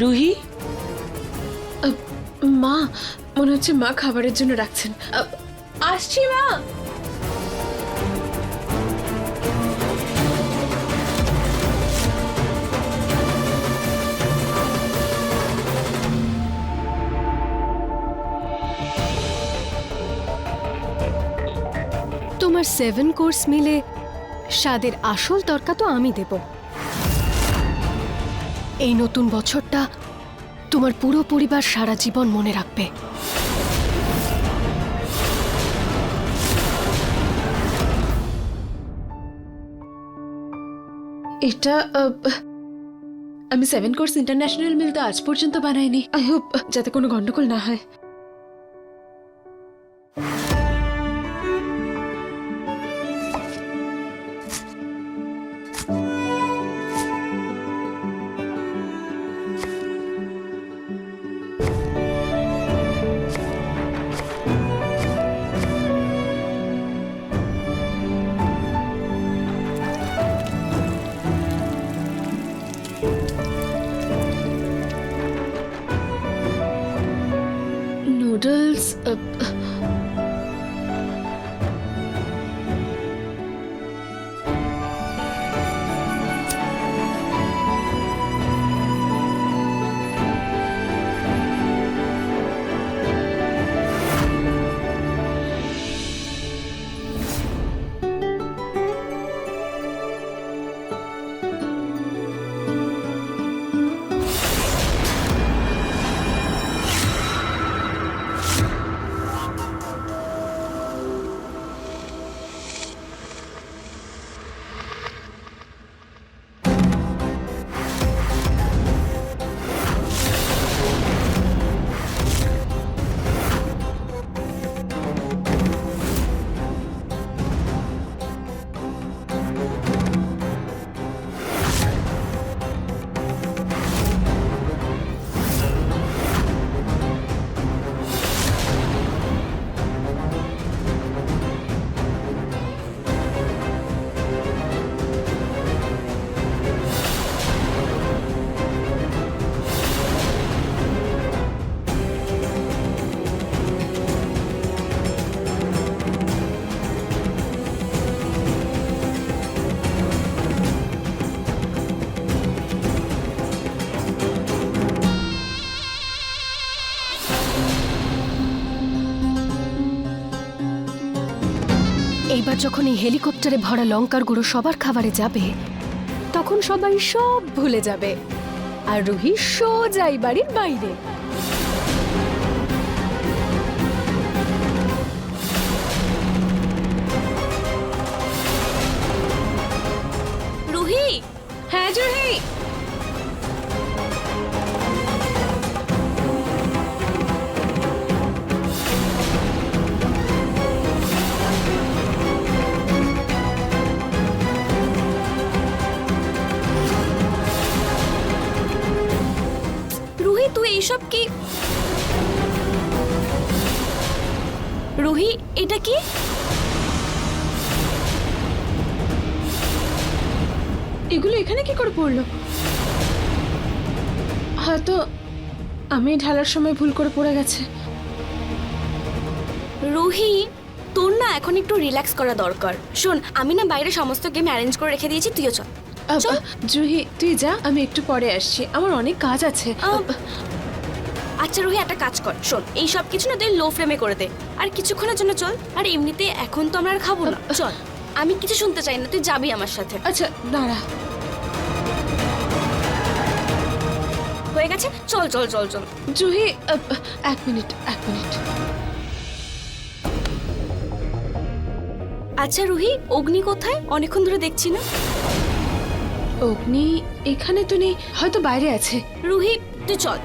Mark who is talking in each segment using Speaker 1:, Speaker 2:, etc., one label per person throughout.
Speaker 1: রুহি?
Speaker 2: মা মনে হচ্ছে মা খাবারের জন্য রাখছেন আসছি মা।
Speaker 3: তোমার সেভেন কোর্স মিলে স্বাদের আসল তরকা তো আমি দেব। এই নতুন বছরটা তোমার পুরো পরিবার সারা জীবন মনে রাখবে।
Speaker 2: এটা আমি সেভেন কোর্স ইন্টারন্যাশনাল মিল তো আজ পর্যন্ত বানাইনি। আই হোপ যাতে কোনো গন্ডগোল না হয়। নুডলস
Speaker 3: এইবার যখন এই হেলিকপ্টারে ভরা লঙ্কার গুঁড়ো সবার খাবারে যাবে, তখন সবাই সব ভুলে যাবে। আর রুহি সোজাই বাড়ির বাইরে।
Speaker 2: পড়ল। হয়তো আমি ঢালার সময় ভুল করে পড়ে গেছে।
Speaker 1: রুহি তোর না এখন একটু রিল্যাক্স করা দরকার। শোন আমি না বাইরে সমস্ত গেম অ্যারেঞ্জ করে রেখে দিয়েছি তুইও চল।
Speaker 2: জুহি তুই যা আমি একটু পরে আসছি। আমার অনেক কাজ আছে।
Speaker 1: আচ্ছা রুহি একটা কাজ কর শোন এই সব কিছু না তুই লো ফ্রেমে করে দে। আর কিছুক্ষণের জন্য চল। আর এমনিতে এখন তো আমরা আর খাব না। চল। আমি কিছু শুনতে চাই না তুই যাবি আমার সাথে।
Speaker 2: আচ্ছা দাঁড়া।
Speaker 1: হয়ে গেছে। চল চল চল চল।
Speaker 2: জুহি এক মিনিট এক মিনিট।
Speaker 1: আচ্ছা রুহি অগ্নি কোথায়? অনেকক্ষণ ধরে দেখছি না।
Speaker 2: অগ্নি এখানে তো নেই হয়তো বাইরে আছে।
Speaker 1: রুহি তুই চল।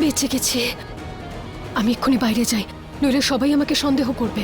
Speaker 3: বেঁচে গেছে। আমি এক্ষুনি বাইরে যাই নইলে সবাই আমাকে সন্দেহ করবে।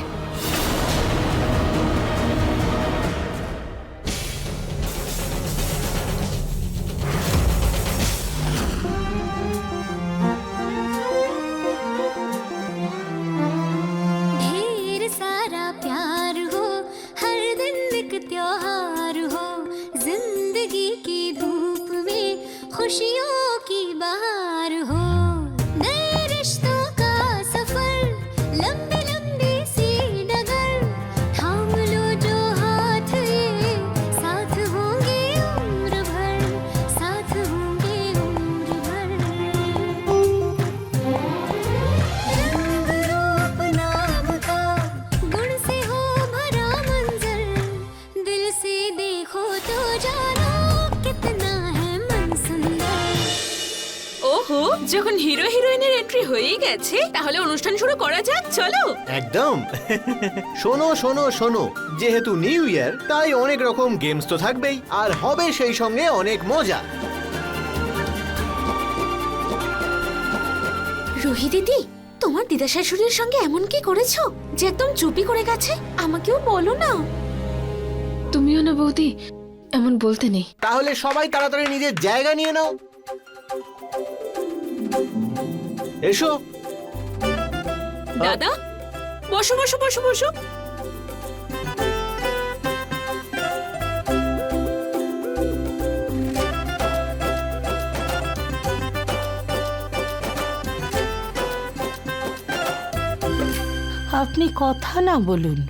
Speaker 4: গেছে তাহলে অনুষ্ঠান শুরু করা যাক চলো।
Speaker 5: একদম। শোনো শোনো শোনো। যেহেতু নিউ ইয়ার তাই অনেক রকম গেমস তো থাকবেই আর হবে সেই সঙ্গে অনেক মজা।
Speaker 4: রুহি দিদি তোমার দিদা শাশুড়ির সঙ্গে এমন কি করেছ যে একদম চুপি করে গেছে? আমাকেও বলো না।
Speaker 2: তুমিও না বৌদি এমন বলতে নেই।
Speaker 5: তাহলে সবাই তাড়াতাড়ি নিজের জায়গা নিয়ে নাও। এসো।
Speaker 4: দাদা বসো বসো বসো বসো।
Speaker 6: আপনি কথা না বলুন।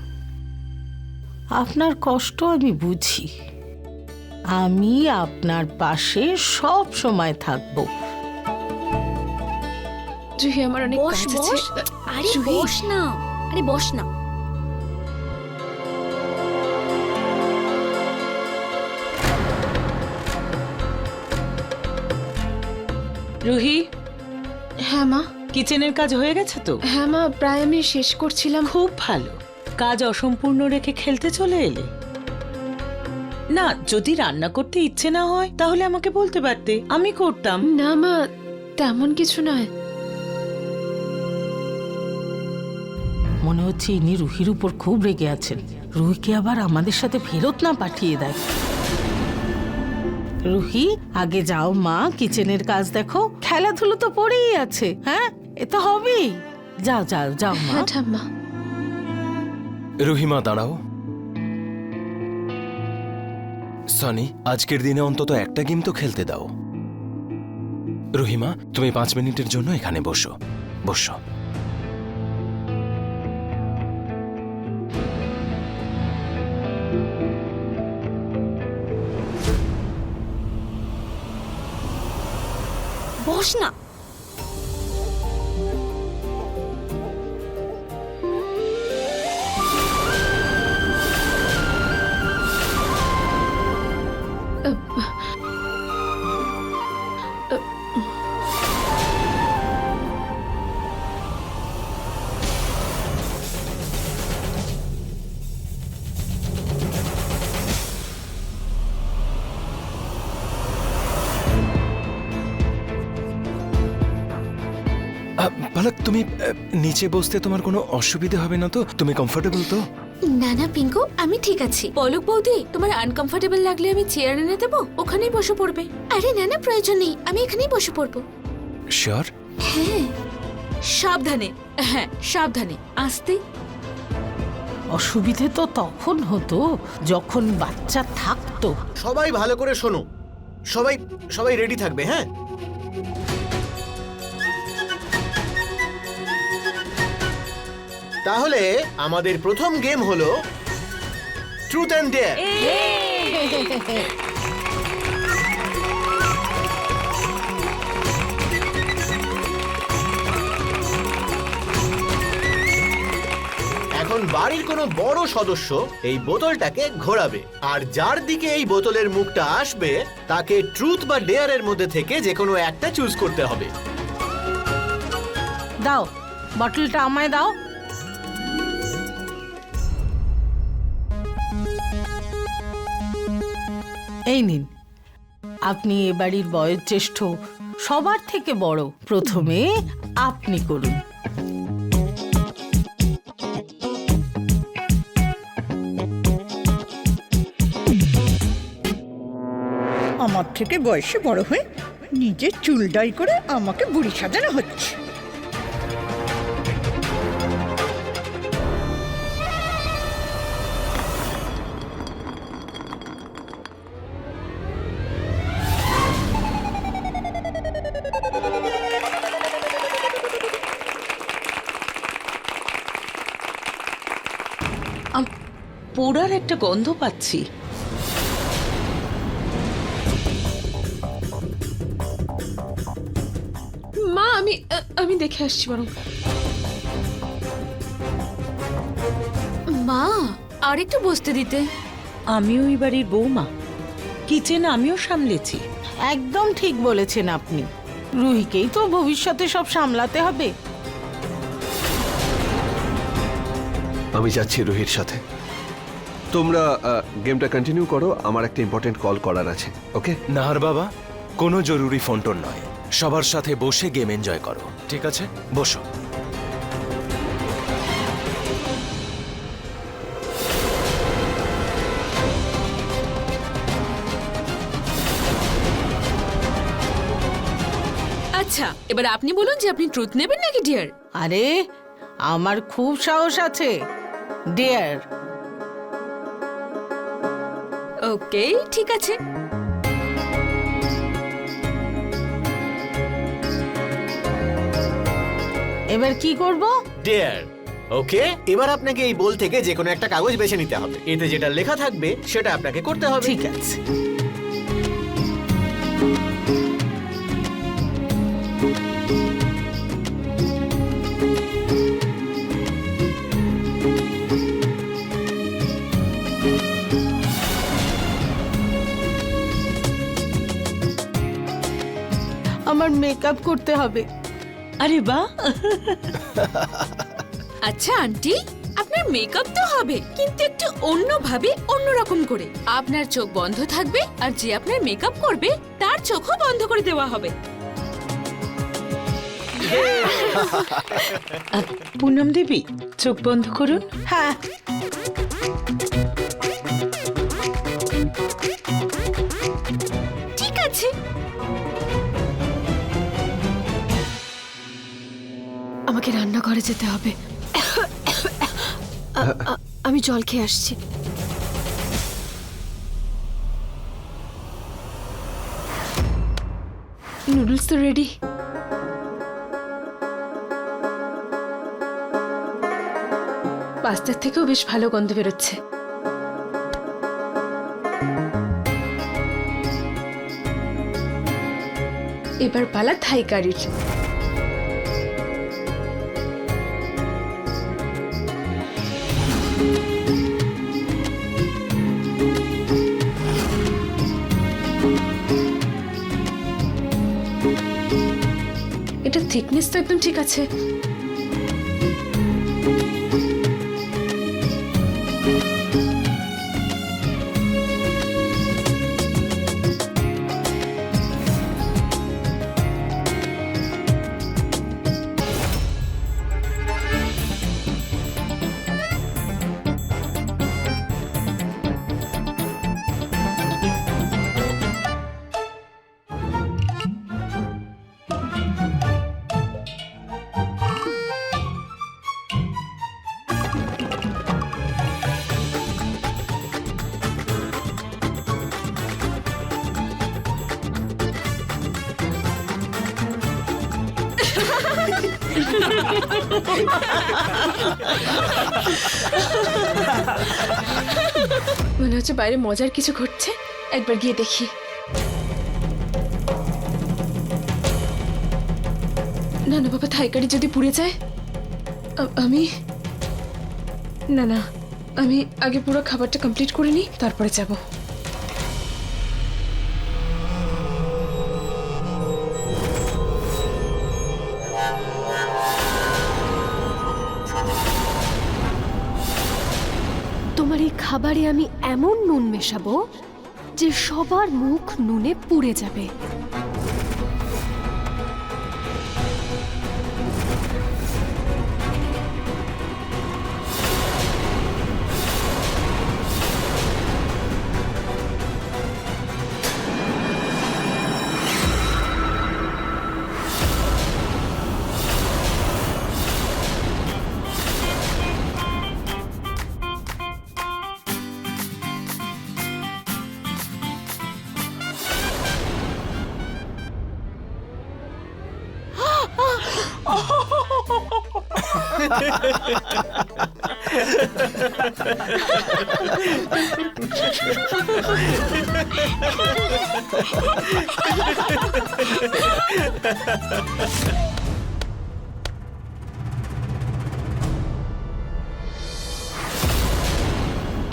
Speaker 6: আপনার কষ্ট আমি বুঝি। আমি আপনার পাশে সব সময় থাকব।
Speaker 2: জুহি আমার অনেক কাজ আছে।
Speaker 4: আরে বস না আরে বস না।
Speaker 7: রুহি?
Speaker 2: হ্যাঁ মা।
Speaker 7: কিচেনের কাজ হয়ে গেছে তো?
Speaker 2: হ্যাঁ মা প্রায় আমি শেষ করছিলাম।
Speaker 7: খুব ভালো। কাজ অসম্পূর্ণ রেখে খেলতে চলে এলে? না যদি রান্না করতে ইচ্ছে না হয় তাহলে আমাকে বলতে পারতে। আমি করতাম।
Speaker 2: না মা তেমন কিছু নয়।
Speaker 6: মনে হচ্ছে ইনি রুহির উপর খুব রেগে আছেন। রুহিকে আবার আমাদের সাথে ফেরত না পাঠিয়ে দেয়। রুহি আগে যাও মা কিচেনের কাজ দেখো। খেলাধুলো তো পড়েই আছে হ্যাঁ? এ তো হবেই। যাও যাও যাও মা।
Speaker 2: হ্যাঁ ঠাম্মা।
Speaker 8: রুহিমা দাঁড়াও। সনি আজকের দিনে অন্তত একটা গেম তো খেলতে দাও। রুহিমা তুমি পাঁচ মিনিটের জন্য এখানে বসো। বসো।
Speaker 4: বস
Speaker 8: পালক তুমি নিচে বসতে তোমার কোনো অসুবিধে হবে না তো? তুমি কমফোর্টেবল তো?
Speaker 4: না না পিঙ্কু আমি ঠিক আছি। পলক বৌদি তোমার আনকমফোর্টেবল লাগলে আমি চেয়ার এনে দেবো? ওখানেই বসে পড়বে। আরে না না প্রয়োজন নেই আমি এখানেই বসে পড়ব।
Speaker 8: শিওর
Speaker 4: হ্যাঁ। সাবধানে হ্যাঁ সাবধানে আস্তে।
Speaker 6: অসুবিধে তো তখন হতো যখন বাচ্চা থাকতো।
Speaker 5: সবাই ভালো করে শোনো। সবাই সবাই রেডি থাকবে হ্যাঁ? তাহলে আমাদের প্রথম গেম হলো ট্রুথ অ্যান্ড ডেয়ার এখন বাড়ির কোনো বড় সদস্য এই বোতলটাকে ঘোরাবে, আর যার দিকে এই বোতলের মুখটা আসবে, তাকে ট্রুথ বা ডেয়ারের মধ্যে থেকে যে কোনো একটা চুজ করতে হবে।
Speaker 6: দাও বটলটা আমায় দাও। এই নিন। আপনি এ বাড়ির বয়োজ্যেষ্ঠ, সবার থেকে বড়। প্রথমে আপনি করুন।
Speaker 9: আমার থেকে বয়সে বড় হয়ে নিজের চুল ডাই করে আমাকে বুড়ি সাজানো হচ্ছে।
Speaker 7: পোড়ার একটা গন্ধ পাচ্ছি।
Speaker 2: মা আমি আমি দেখে আসছি বরং।
Speaker 4: মা আর একটু বসতে দিতে।
Speaker 7: আমিও এই বাড়ির বৌমা। কিচেন আমিও সামলেছি।
Speaker 6: একদম ঠিক বলেছেন আপনি। রুহিকেই তো ভবিষ্যতে সব সামলাতে হবে।
Speaker 10: আমি যাচ্ছি রুহির সাথে। তোমরা গেমটা কন্টিনিউ করো আমার একটা ইম্পর্টেন্ট কল করার আছে ওকে
Speaker 8: নাহার বাবা কোনো জরুরি ফোন টোন নয়। সবার সাথে বসে গেম এনজয় করো ঠিক আছে? বসো।
Speaker 2: আচ্ছা এবার আপনি বলুন যে আপনি ট্রুথ নেবেন নাকি ডিয়ার
Speaker 6: আরে আমার খুব সাহস আছে। ডেয়ার
Speaker 2: ওকে ঠিক আছে।
Speaker 6: এবার কি করব?
Speaker 5: ডেয়ার ওকে এবার আপনাকে এই বল থেকে যে কোনো একটা কাগজ বেছে নিতে হবে। এতে যেটা লেখা থাকবে সেটা আপনাকে করতে হবে।
Speaker 6: ঠিক আছে। আমার মেকআপ করতে হবে।
Speaker 7: আরে বাহ!
Speaker 2: আচ্ছা আন্টি আপনার মেকআপ তো হবে কিন্তু একটু অন্যভাবে অন্যরকম করে। আপনার চোখ বন্ধ থাকবে আর যে আপনার মেকআপ করবে তার চোখও বন্ধ করে দেওয়া হবে।
Speaker 7: পুনম দেবী চোখ বন্ধ করুন।
Speaker 6: হ্যাঁ।
Speaker 2: ঠিক আছে
Speaker 3: আমাকে রান্নাঘরে যেতে হবে। আমি জল খেয়ে আসছি।
Speaker 2: নুডলস তো রেডি পাস্তার থেকেও বেশ ভালো গন্ধ বেরোচ্ছে। এবার পালা থাই কারির এটা থিকনেস তো একদম ঠিক আছে। মনে হচ্ছে বাইরে মজার কিছু ঘটছে। একবার গিয়ে দেখি। না না, বাবা, থাইকারি যদি পুড়ে যায় আমি না না, আমি আগে পুরো খাবারটা কমপ্লিট করে নিই, তারপরে যাব।
Speaker 3: খাবারে আমি এমন নুন মেশাবো যে সবার মুখ নুনে পুড়ে যাবে।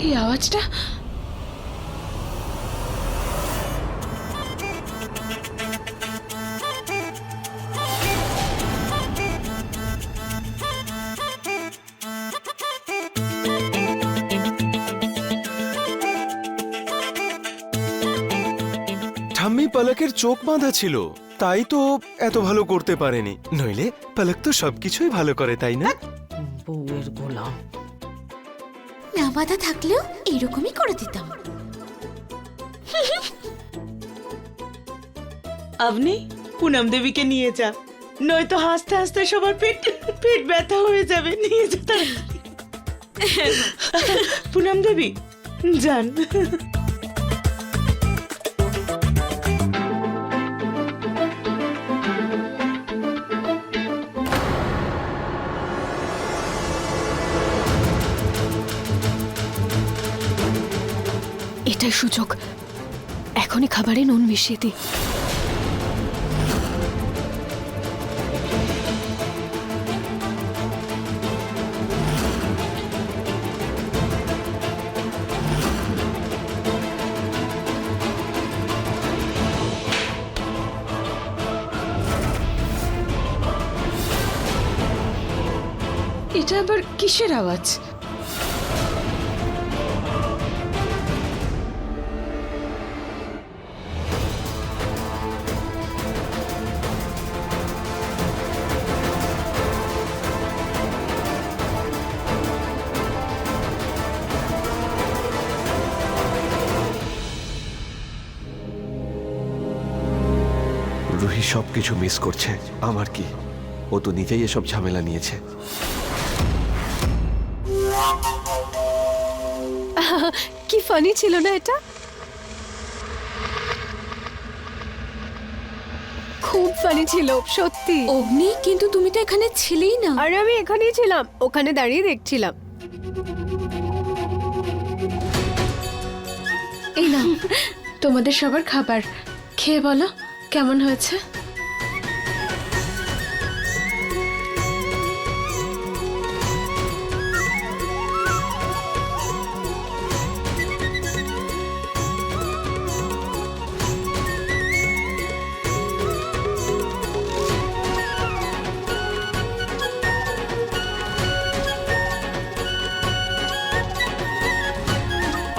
Speaker 2: এই আওয়াজটা
Speaker 8: পলকের চোখ বাঁধা ছিল। তাই তো এত ভালো করতে পারেনি। নইলে পলক তো সবকিছুই ভালো করে তাই না?
Speaker 6: বউয়ের গোলাম।
Speaker 2: না বাধা থাকলেও এইরকমই করে দিতাম।
Speaker 7: আপনি পুনম দেবীকে নিয়ে যা নয়তো হাসতে হাসতে সবার পেট পেট ব্যথা হয়ে যাবে নিয়ে যা তাড়াতাড়ি। পুনম দেবী যান।
Speaker 3: এটাই সুযোগ। এখনই খাবারে নুন মিশিয়ে দিই।
Speaker 2: এটা আবার কিসের আওয়াজ?
Speaker 10: রুহি সব কিছু মিস করছে। আমার কি? ও তো নিজেই এসব ঝামেলা নিয়েছে।
Speaker 3: কি ফানি ছিল না এটা? খুব ফানি ছিল সত্যি।
Speaker 2: অগ্নি কিন্তু তুমি তো এখানে ছিলেই না।
Speaker 3: আরে আমি এখানেই ছিলাম ওখানে দাঁড়িয়ে দেখছিলাম।
Speaker 2: এই না তোমাদের সবার খাবার। খেয়ে বলো। কেমন হয়েছে?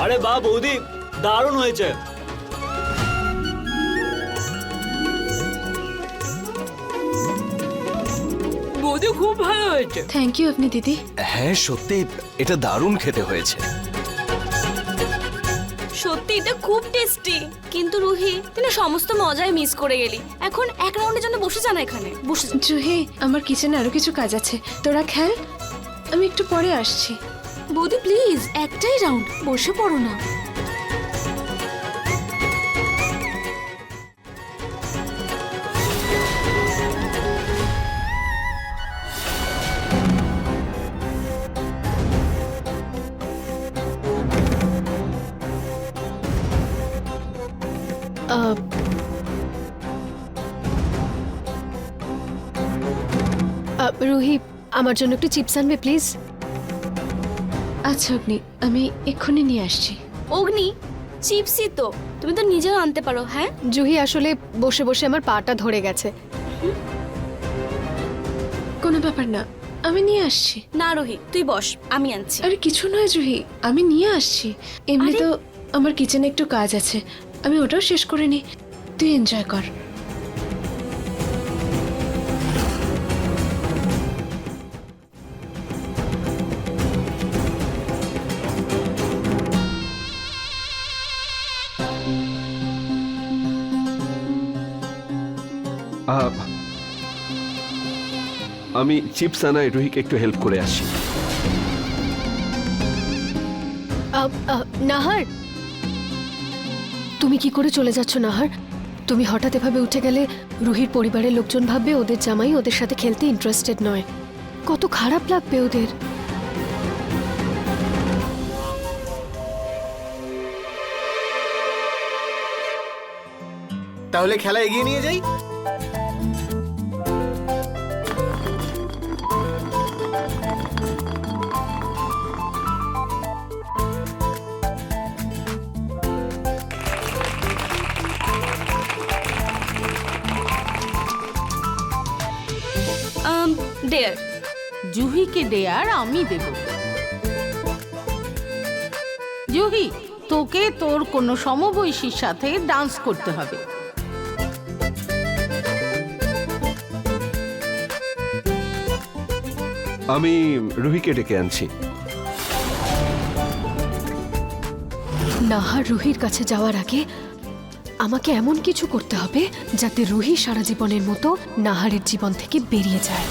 Speaker 11: আরে বা বৌদি দারুণ হয়েছে।
Speaker 2: বৌদি খুব ভালো হয়েছে। থ্যাংক ইউ আপনি দিদি।
Speaker 8: হ্যাঁ সত্যি এটা দারুণ খেতে হয়েছে।
Speaker 1: সত্যি এটা খুব টেস্টি কিন্তু রুহি তুই না সমস্ত মজাই মিস করে গেলি। এখন এক রাউন্ডের জন্য বসে যা না এখানে? বসে যা।
Speaker 2: জুহি আমার কিচেনে আরও কিছু কাজ আছে। তোরা খেল আমি একটু পরে আসছি। বৌদি প্লিজ একটাই রাউন্ড বসে পড়ো না।
Speaker 3: আহ, রুহি আমার জন্য একটু চিপস আনবে প্লিজ?
Speaker 2: আচ্ছা অগ্নি আমি এক্ষুনি নিয়ে আসছি।
Speaker 1: অগ্নি চিপসই তো। তুমি তো নিজেও আনতে পারো হ্যাঁ?
Speaker 3: জুহি আসলে বসে বসে আমার পাটা ধরে গেছে।
Speaker 2: কোনো ব্যাপার না আমি নিয়ে আসছি।
Speaker 1: না রোহি তুই বস আমি আনছি।
Speaker 2: আরে কিছু নয় জুহি আমি নিয়ে আসছি। এমনি তো আমার কিচেনে একটু কাজ আছে আমি ওটাও শেষ করে নি তুই এনজয় কর।
Speaker 10: আমি চিপস আনায় রুহিকে একটু হেল্প করে আসি।
Speaker 3: নাহার? তুমি কি করে চলে যাচ্ছ নাহার? তুমি হঠাৎ এভাবে উঠে গেলে রুহির পরিবারের লোকজন ভাববে ওদের জামাই ওদের সাথে খেলতে ইন্টারেস্টেড নয়। কত খারাপ লাগবে ওদের।
Speaker 5: তাহলে খেলা এগিয়ে নিয়ে যাই?
Speaker 1: দেয়ার
Speaker 6: জুহিকে দেয়ার আমি দেব। জুহি তোকে তোর কোনো সমবয়সীর সাথে ডান্স করতে হবে।
Speaker 10: আমি রুহিকে ডেকে আনছি।
Speaker 3: নাহার রুহির কাছে যাওয়ার আগে আমাকে এমন কিছু করতে হবে যাতে রুহি সারা জীবনের মতো নাহারের জীবন থেকে বেরিয়ে যায়।